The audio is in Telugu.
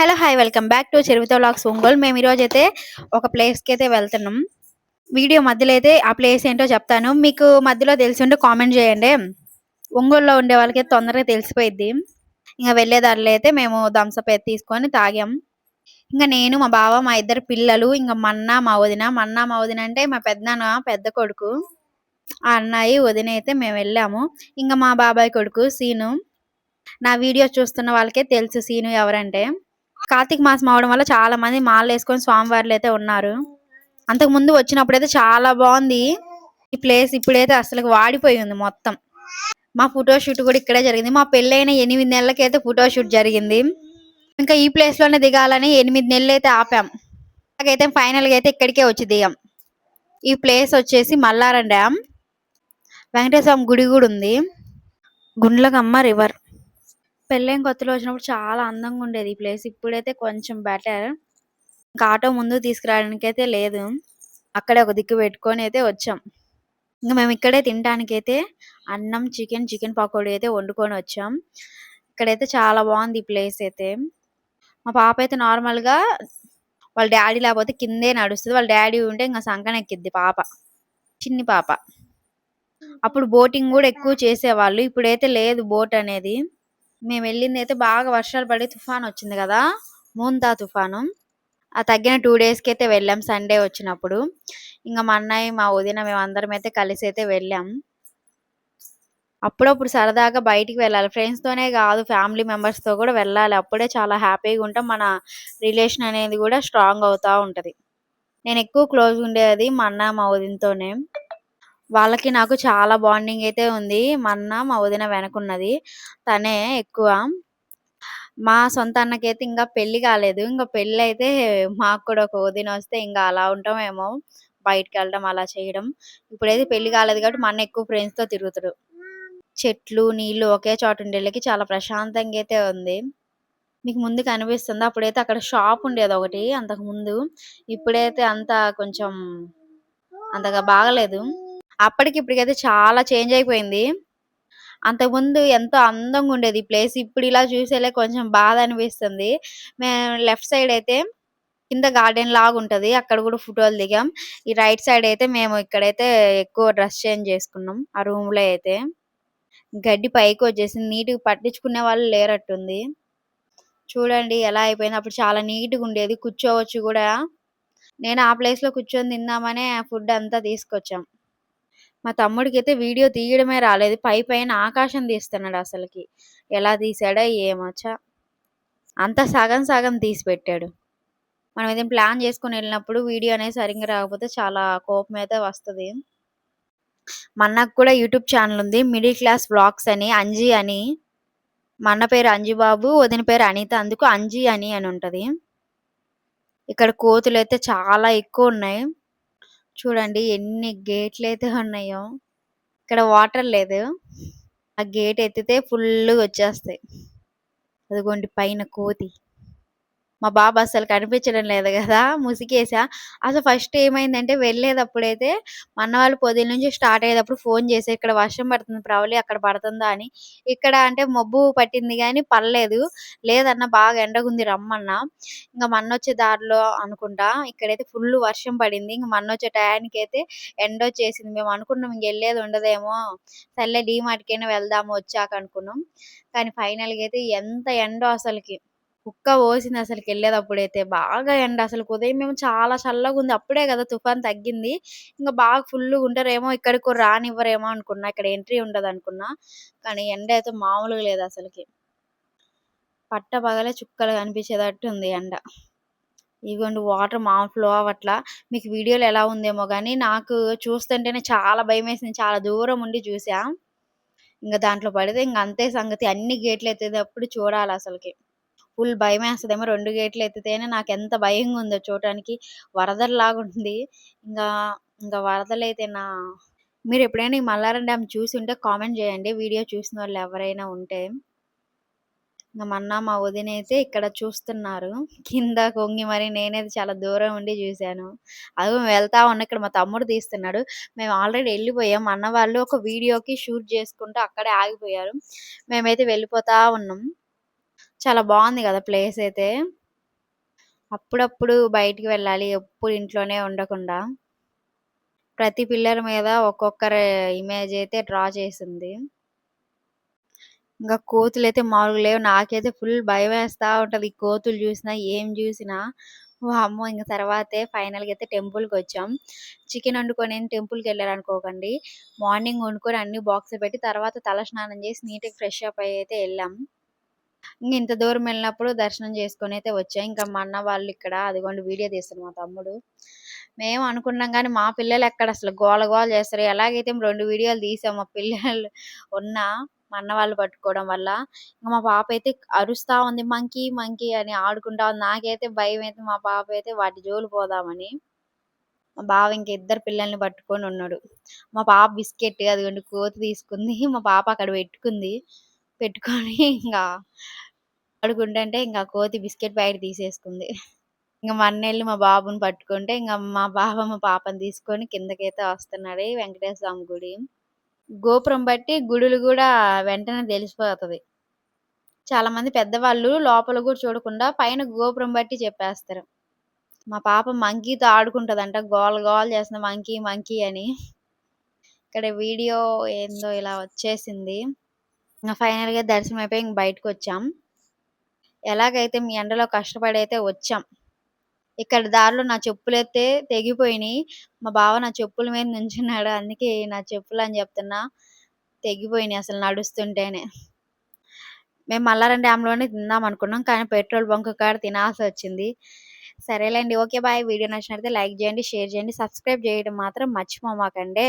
Hello hi welcome back to చెరువుతో లాక్స్ ఒంగోలు మేము ఈరోజు అయితే ఒక ప్లేస్కి అయితే వెళ్తున్నాం. వీడియో మధ్యలో అయితే ఆ ప్లేస్ ఏంటో చెప్తాను. మీకు మధ్యలో తెలిసి ఉంటే కామెంట్ చేయండి. ఒంగోలులో ఉండే వాళ్ళకి తొందరగా తెలిసిపోయిద్ది. ఇంకా వెళ్ళేదారిలో అయితే మేము థమ్స్అప్ అయితే తీసుకొని తాగాం. ఇంకా నేను మా బావ మా ఇద్దరు పిల్లలు ఇంకా మన్న మా వదిన. మన్న మా వదిన అంటే మా పెద్దనాన్న పెద్ద కొడుకు. ఆ అన్నయ్య వదిన అయితే మేము వెళ్ళాము. ఇంకా మా బాబాయ్ కొడుకు సీను. నా వీడియో చూస్తున్న వాళ్ళకే తెలుసు సీను ఎవరంటే. కార్తీక మాసం అవడం వల్ల చాలా మంది మాలలు వేసుకొని స్వామివార్లు అయితే ఉన్నారు. అంతకు ముందు వచ్చినప్పుడైతే చాలా బాగుంది. ఈ ప్లేస్ ఇప్పుడైతే అసలు వాడిపోయి ఉంది మొత్తం. మా ఫోటో షూట్ కూడా ఇక్కడే జరిగింది. మా పెళ్ళైన ఎనిమిది నెలలకైతే ఫోటో షూట్ జరిగింది. ఇంకా ఈ ప్లేస్లోనే దిగాలని ఎనిమిది నెలలు అయితే ఆపాం. అలాగైతే ఫైనల్గా అయితే ఇక్కడికే వచ్చి దిగాం. ఈ ప్లేస్ వచ్చేసి మల్లారం డ్యామ్. వెంకటేశ్వరం గుడి కూడా ఉంది. గుండ్లకమ్మ రివర్. పెళ్ళైన కొత్తలో వచ్చినప్పుడు చాలా అందంగా ఉండేది ఈ ప్లేస్. ఇప్పుడైతే కొంచెం బెటర్. ఇంకా ఆటో ముందు తీసుకురావడానికి అయితే లేదు. అక్కడే ఒక దిక్కు పెట్టుకొని అయితే వచ్చాం. ఇంకా మేము ఇక్కడే తినడానికి అయితే అన్నం చికెన్ చికెన్ పకోడీ అయితే వండుకొని వచ్చాం. ఇక్కడైతే చాలా బాగుంది ఈ ప్లేస్ అయితే. మా పాప అయితే నార్మల్గా వాళ్ళ డాడీ లేకపోతే కిందే నడుస్తుంది. వాళ్ళ డాడీ ఉంటే ఇంకా సంకనెక్కిద్ది పాప. చిన్ని పాప. అప్పుడు బోటింగ్ కూడా ఎక్కువ చేసేవాళ్ళు. ఇప్పుడైతే లేదు బోట్ అనేది. మేము వెళ్ళింది అయితే బాగా వర్షాలు పడి తుఫాన్ వచ్చింది కదా మూంతా తుఫాను. ఆ తగ్గిన టూ డేస్కి అయితే వెళ్ళాం సండే వచ్చినప్పుడు. ఇంకా మా అన్నయ్య మా వదిన మేము అందరం అయితే కలిసి అయితే వెళ్ళాం. అప్పుడప్పుడు సరదాగా బయటికి వెళ్ళాలి. ఫ్రెండ్స్తోనే కాదు ఫ్యామిలీ మెంబర్స్తో కూడా వెళ్ళాలి. అప్పుడే చాలా హ్యాపీగా ఉంటాం. మన రిలేషన్ అనేది కూడా స్ట్రాంగ్ అవుతా ఉంటుంది. నేను ఎక్కువ క్లోజ్ ఉండేది మా అన్న మా వదినతోనే. వాళ్ళకి నాకు చాలా బాండింగ్ అయితే ఉంది. మా అన్న మా వదిన వెనకున్నది. తనే ఎక్కువ. మా సొంత అన్నకైతే ఇంకా పెళ్ళి కాలేదు. ఇంకా పెళ్ళి అయితే మాకు కూడా ఒక వదిన వస్తే ఇంకా అలా ఉంటామేమో. బయటకు వెళ్ళడం అలా చేయడం. ఇప్పుడైతే పెళ్ళి కాలేదు కాబట్టి మన ఎక్కువ ఫ్రెండ్స్తో తిరుగుతాడు. చెట్లు నీళ్ళు ఒకే చోట ఉండేళ్ళకి చాలా ప్రశాంతంగా అయితే ఉంది. మీకు ముందు కనిపిస్తుంది అప్పుడైతే అక్కడ షాప్ ఉండేది ఒకటి అంతకు ముందు. ఇప్పుడైతే అంత కొంచెం అంతగా బాగలేదు. అప్పటికి ఇప్పటికైతే చాలా చేంజ్ అయిపోయింది. అంతకుముందు ఎంతో అందంగా ఉండేది ఈ ప్లేస్. ఇప్పుడు ఇలా చూసేలే కొంచెం బాధ అనిపిస్తుంది. మేము లెఫ్ట్ సైడ్ అయితే కింద గార్డెన్ లాగా ఉంటది. అక్కడ కూడా ఫోటోలు దిగాం. ఈ రైట్ సైడ్ అయితే మేము ఇక్కడైతే ఎక్కువ డ్రెస్ చేంజ్ చేసుకున్నాం. ఆ రూమ్లో అయితే గడ్డి పైకి వచ్చేసింది. నీట్గా పట్టించుకునే వాళ్ళు లేరట్టుంది. చూడండి ఎలా అయిపోయింది. అప్పుడు చాలా నీట్గా ఉండేది. కూర్చోవచ్చు కూడా. నేను ఆ ప్లేస్లో కూర్చొని తిందామనే ఫుడ్ అంతా తీసుకొచ్చాం. మా తమ్ముడికి అయితే వీడియో తీయడమే రాలేదు. పై పైన ఆకాశం తీస్తున్నాడు అసలుకి. ఎలా తీసాడా ఏమొచ్చా అంత సగం సగం తీసి పెట్టాడు. మనం ఏదైనా ప్లాన్ చేసుకుని వెళ్ళినప్పుడు వీడియో అనేది సరిగ్గా రాకపోతే చాలా కోపం అయితే వస్తుంది. మన్నకు కూడా యూట్యూబ్ ఛానల్ ఉంది. మిడిల్ క్లాస్ బ్లాగ్స్ అని అంజీ అని. మన్న పేరు అంజీబాబు వదిన పేరు అనిత అందుకు అంజీ అని అని ఉంటుంది. ఇక్కడ కోతులు అయితే చాలా ఎక్కువ ఉన్నాయి. చూడండి ఎన్ని గేట్లు అయితే ఉన్నాయో. ఇక్కడ వాటర్ లేదు. ఆ గేట్ ఎత్తితే ఫుల్ వచ్చేస్తాయి. అదిగోండి పైన కోతి. మా బాబు అసలు కనిపించడం లేదు కదా ముసిగేసా అసలు ఫస్ట్ ఏమైందంటే వెళ్ళేటప్పుడైతే మా అన్న వాళ్ళు పొద్దున్న నుంచి స్టార్ట్ అయ్యేటప్పుడు ఫోన్ చేసి ఇక్కడ వర్షం పడుతుంది ప్రవళి అక్కడ పడుతుందా అని. ఇక్కడ అంటే మబ్బు పట్టింది కానీ పర్లేదు. లేదన్న బాగా ఎండగుంది రమ్మన్న. ఇంకా మన్న వచ్చే దారిలో అనుకుంటా ఇక్కడైతే ఫుల్ వర్షం పడింది. ఇంకా మన్న వచ్చే టయానికి అయితే ఎండ వచ్చేసింది. మేము అనుకున్నాం ఇంక వెళ్ళేది ఉండదేమో. సర్లే డీమార్ట్కైనా వెళ్దాము వచ్చాక అనుకున్నాం. కానీ ఫైనల్గా అయితే ఎంత ఎండో అసలుకి. కుక్క పోసింది అసలుకి వెళ్ళేటప్పుడైతే బాగా ఎండ. అసలు ఉదయం మేము చాలా చల్లగా ఉంది. అప్పుడే కదా తుఫాన్ తగ్గింది. ఇంకా బాగా ఫుల్గా ఉంటారేమో ఇక్కడికి రానివ్వరేమో అనుకున్నా. ఇక్కడ ఎంట్రీ ఉండదు అనుకున్నా. కానీ ఎండ అయితే మామూలుగా లేదు అసలుకి. పట్ట పగలే చుక్కలు కనిపించేటట్టు ఉంది ఎండ. ఇదిగోండి వాటర్ మా ఫ్లో అవ్వట్లా. మీకు వీడియోలు ఎలా ఉందేమో కానీ నాకు చూస్తుంటేనే చాలా భయం వేసింది చాలా దూరం ఉండి చూసా. ఇంకా దాంట్లో పడితే ఇంకా అంతే సంగతి. అన్ని గేట్లు ఎత్తేటప్పుడు చూడాలి అసలుకి. ఫుల్ భయం వేస్తదేమో రెండు గేట్లు ఎత్తితేనే నాకు ఎంత భయంగా ఉందో చూడటానికి వరదలాగా ఉంది ఇంకా ఇంకా వరదలైతే నా మీరు ఎప్పుడైనా ఈ మల్లారం డ్యామ్ చూసి ఉంటే కామెంట్ చేయండి. వీడియో చూసిన వాళ్ళు ఎవరైనా ఉంటే. ఇంకా మన్నా మా వదిన అయితే ఇక్కడ చూస్తున్నారు. కింద కొంగి మరి నేనైతే చాలా దూరం ఉండి చూశాను. అది వెళ్తా ఉన్నా ఇక్కడ మా తమ్ముడు తీస్తున్నాడు. మేము ఆల్రెడీ వెళ్ళిపోయాం. అన్న వాళ్ళు ఒక వీడియోకి షూట్ చేసుకుంటూ అక్కడే ఆగిపోయారు. మేమైతే వెళ్ళిపోతా ఉన్నాం. చాలా బాగుంది కదా ప్లేస్ అయితే అప్పుడప్పుడు బయటికి వెళ్ళాలి. ఎప్పుడు ఇంట్లోనే ఉండకుండా. ప్రతి పిల్లర్ మీద ఒక్కొక్కరి ఇమేజ్ అయితే డ్రా చేసింది ఇంకా కోతులు అయితే మామూలుగా లేవు. నాకైతే ఫుల్ భయమేస్తా ఉంటది. ఈ కోతులు చూసినా ఏం జూసినా. వామ్మో! ఇంకా తర్వాతే ఫైనల్‌గా అయితే టెంపుల్‌కొచ్చాం. చికెన్ వండుకొని టెంపుల్కి వెళ్ళారు అనుకోకండి మార్నింగ్ వండుకొని అన్ని బాక్స్ పెట్టి తర్వాత తల స్నానం చేసి నీట్‌గా ఫ్రెష్ అప్ అయ్యి అయితే వెళ్ళాం ఇంక ఇంత దూరం వెళ్ళినప్పుడు దర్శనం చేసుకుని అయితే వచ్చాయి ఇంకా మా అన్న వాళ్ళు ఇక్కడ అదిగోండి వీడియో తీస్తారు మా తమ్ముడు. మేము అనుకున్నాం కానీ మా పిల్లలెక్కడ అసలు గోల గోల చేస్తారు. ఎలాగైతే రెండు వీడియోలు తీసాం మా పిల్లలు ఉన్నా మా అన్న వాళ్ళు పట్టుకోవడం వల్ల. ఇంకా మా పాప అయితే అరుస్తా ఉంది. మంకీ మంకీ అని ఆడుకుంటా ఉంది. నాకైతే భయం అయితే మా పాప అయితే వాటి జోలు పోదామని. మా బావ ఇంక ఇద్దరు పిల్లల్ని పట్టుకొని ఉన్నాడు. మా పాప బిస్కెట్ అదిగోండి కోతి తీసుకుంది. మా పాప అక్కడ పెట్టుకుంది. పెట్టుకొని ఇంకా పడుకుంటుంటే ఇంకా కోతి బిస్కెట్ ప్యాకెట్ తీసేసుకుంది. ఇంకా మా అన్నెళ్ళి మా బాబుని పట్టుకుంటే ఇంకా మా బావ మా పాపని తీసుకొని కిందకైతే వస్తున్నాడు. ఈ వెంకటేశ్వర స్వామి గుడి. గోపురం బట్టి గుడులు కూడా వెంటనే తెలిసిపోతది. చాలా మంది పెద్దవాళ్ళు లోపల కూడా చూడకుండా పైన గోపురం బట్టి చెప్పేస్తారు. మా పాప మంకీతో ఆడుకుంటదంట. గోల గోల చేస్తుంది మంకీ మంకీ అని. ఇక్కడ వీడియో ఏందో ఇలా వచ్చేసింది. ఇంగ ఫైనల్‌గా దర్శనం అయిపోయి ఇంక బయటకొచ్చాం. ఎలాగైతే మీ ఎండలో కష్టపడైతే వచ్చాం. ఇక్కడ దారిలో నా చెప్పులైతే తెగిపోయినాయి మా బావ నా చెప్పుల మీద నుంచున్నాడు. అందుకే నా చెప్పులు అని చెప్తున్నా. తెగిపోయినాయి అసలు నడుస్తుంటేనే. మేము మల్లారం డ్యామ్‌లోనే తిందాం అనుకున్నాం. కానీ పెట్రోల్ బంక్ కాడ తినాల్సి వచ్చింది సరేలేండి. ఓకే. బాయ్. వీడియో నచ్చినట్లయితే లైక్ చేయండి, షేర్ చేయండి, సబ్స్క్రైబ్ చేయడం మాత్రం మర్చిపోమాకండే.